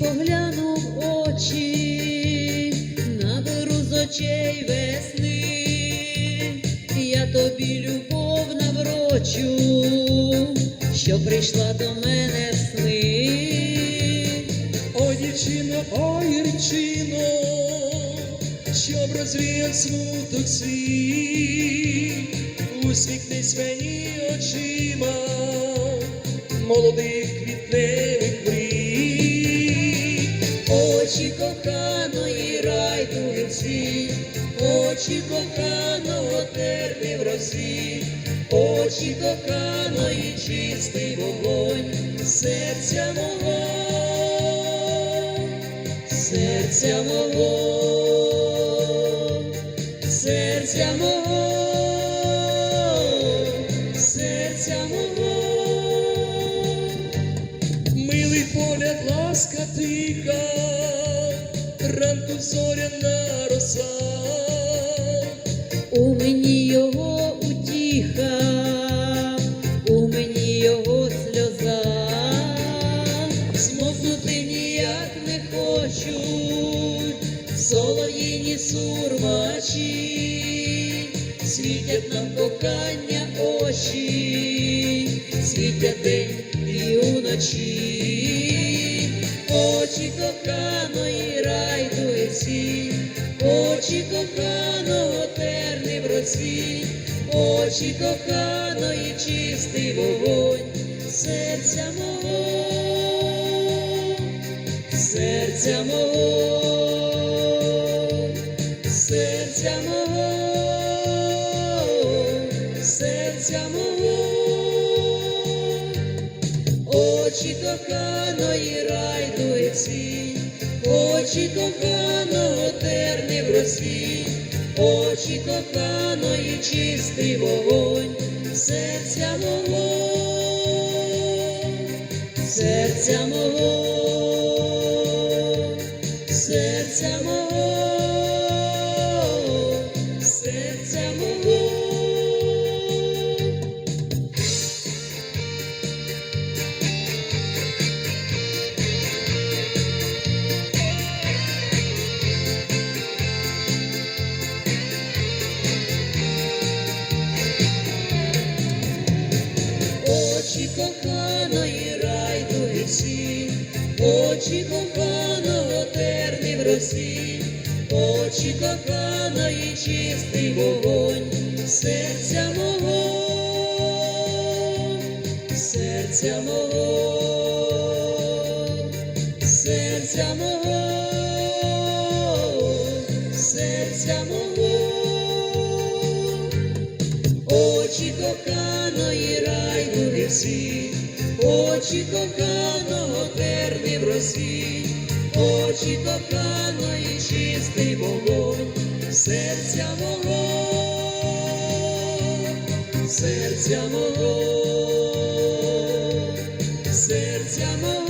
погляну в очі, з очей весни, я тобі любов наврочу, що прийшла до мене в сни. О, дівчино, ой, речино, щоб розвіяв смуток свій, усміхнись мені очима, молодих квітневих. Очі коханої райдуги світ, очі коханого терни в росі, очі коханої чистий вогонь, серця мого, серця мого, серця мого, серця мого. Милий погляд, ласка тиха, ранку зоряна роса. У мені його утіха, у мені його сльоза, змовкнути ніяк не хочуть, солов'їні сурмачі, світять нам кохання очі, світять день і уночі, райдує очі коханого терни в році, очі коханої чистий вогонь, серця мого, серця мого, серця мого, серця мого. Очі коханої райдує світ, очі коханого терни в росі, очі коханої чистий вогонь, серця мого, серця мого, очі коханого терни в росі, очі коханої чистий вогонь, серця мого, серця мого, серця мого, серця мого. Очі коханого в росі, очі коханої чистий вогонь, серця мого, серця мого, серця мого.